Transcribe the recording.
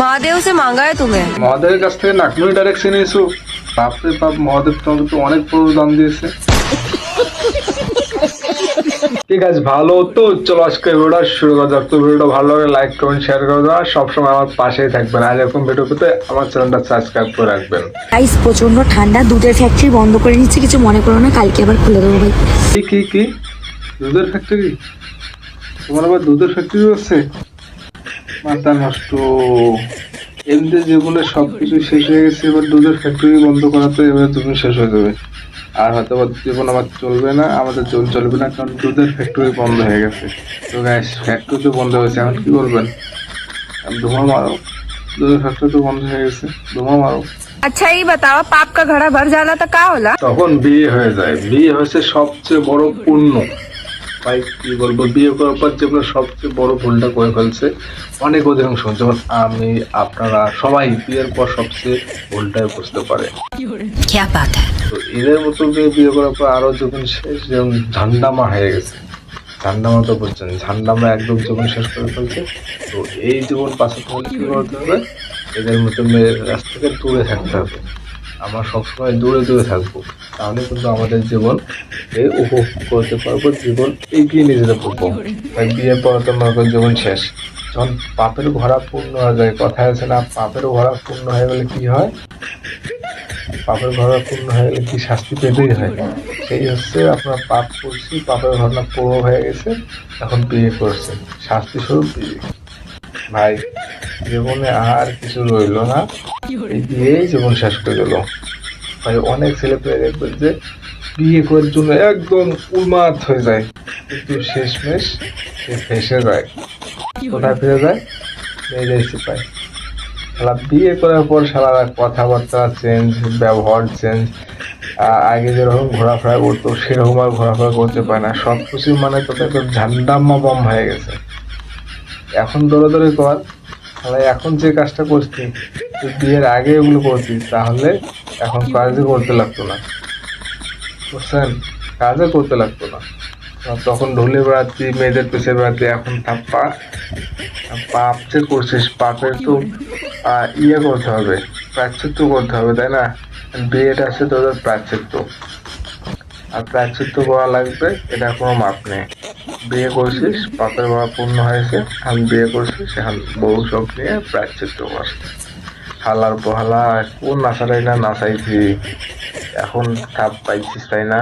মহাদেব সে মাঙ্গায় তুমি? মহাদেবের কাছ থেকে নাকলুই ডাইরেকশন এসো বাপরে বাপ মহাদেব তোমাকে তো অনেক বড় দাম দিয়েছে। ঠিক আছে ভালো তো চলো আজকে ভিডিওটা শুরু করা যাক। তো ভিডিওটা ভালো লাগে লাইক কমেন্ট শেয়ার করে দেওয়া সবসময় আমার পাশেই থাকবেন। আর এরকম ভিডিও পেতে আমার চ্যানেলটা সাবস্ক্রাইব করে রাখবেন। গাইস প্রচণ্ড ঠান্ডা দুধের ফ্যাক্টরি বন্ধ করে নিচ্ছে কিছু মনে করো না কালকে আবার খুলে দেবো ভাই। কি কি কি? দুধের ফ্যাক্টরি তোমার আবার দুধের ফ্যাক্টরি আছে? মাথা নষ্ট। এমনি যেগুলো সব কিছু শেষ হয়ে গেছে এবার দুধের ফ্যাক্টরি বন্ধ করা তো এবার তুমি শেষ হয়ে যাবে। আর হয়তো জীবন আমার চলবে না আমাদের জল চলবে না কারণ দুধের ফ্যাক্টরি বন্ধ হয়ে গেছে। তো গ্যাস ফ্যাক্টরি তো বন্ধ হয়েছে এখন কী করবেন? ধোঁয়া মারো। দুধের ফ্যাক্টরি তো বন্ধ হয়ে গেছে ধোঁয়া মারো। আচ্ছা এই বাতাও পাপ কা ঘড়া ভর জানা তা কা হলা তখন বিয়ে হয়ে যায়। বিয়ে হয়েছে সবচেয়ে বড় পুণ্য। ভাই কি বলব বিয়ে করার পর যেগুলো সবচেয়ে বড় ভুলটা করে ফেলছে অনেক অধিকাংশ যেমন আমি আপনারা সবাই বিয়ের পর সবচেয়ে ভুলটাই বুঝতে পারে। তো এদের মতো যে বিয়ে করার পর আরও যখন শেষ যেমন ঝান্ডামা হয়ে গেছে। ঝান্ডামা তো বলছেন ঝান্ডামা একদম যখন শেষ করে ফেলছে তো এই জীবন পাশে থাকলে করতে হবে? এদের মতো মেয়ের কাছ থেকে দূরে থাকতে হবে। আমরা সবসময় দূরে দূরে থাকব। তাহলে কিন্তু আমাদের জীবন উপভোগ করতে পারব, জীবন এগিয়ে নিয়ে যেতে পারব। তাই বিয়ের পর তো করো জীবন শেষ। যখন পাপের ভরা পূর্ণ হয়ে যায়, কথা আছে না, পাপের ভরা পূর্ণ হয়ে গেলে কি হয়? পাপের ঘটনা পূর্ণ হয়ে গেলে কি শাস্তি পেতেই হয়? সেই হচ্ছে আপনার পাপ করছি, পাপের ঘটনা পূর্ণ হয়ে গেছে, এখন বিয়ে করছে শাস্তি স্বরূপ বিয়ে। ভাই জীবনে আর কিছু রইল না। এই বিয়েই জীবন শেষ করে গেল। ভাই, অনেক ছেলে পেয়ে যে বিয়ে করার জন্য একদম উন্মাদ হয়ে যায়। কিন্তু শেষমেশ সে ফেসে যায়। কোথায় ফিরে যায়? মেয়েদের পায় শালা, বিয়ে করার পর শালা কথাবার্তা চেঞ্জ ব্যবহার চেঞ্জ আগে যেরকম ঘোরাফেরা করতো, সেরকম আর ঘোরাফেরা করতে পারে না। সব কিছু মানে তোকে তো ঝান্ডাম্মা বম হয়ে গেছে। এখন দৌড়াদৌড়ি কর তাহলে এখন যে কাজটা করছি বিয়ের আগে এগুলো করতিস, তাহলে এখন কাজই করতে লাগতো না। বুঝছেন? কাজে করতে লাগতো না। তখন ঢুলে বেড়াচ্ছি, মেয়েদের পেছে বেড়াচ্ছি, এখন থাপ্পা পাপ যে করছিস, পাপের তো ইয়ে করতে হবে প্রাচ্ছিত্য করতে হবে, তাই না? বিয়েটা আছে তোদের প্রাচ্ছিত্য আর প্রাচ্ছিত্য করা লাগবে, এটা কোনো মাপ নেই। বিয়ে করছিস পাপের বাবা পূর্ণ হয়েছে, আমি বিয়ে করছি, সেখান বউ সব নিয়ে প্রায়শ্চিত্র করছে। হালার বহালা, কোন নাচারাই না নাচাইছি। এখন থাপ পাইছিস তাই না?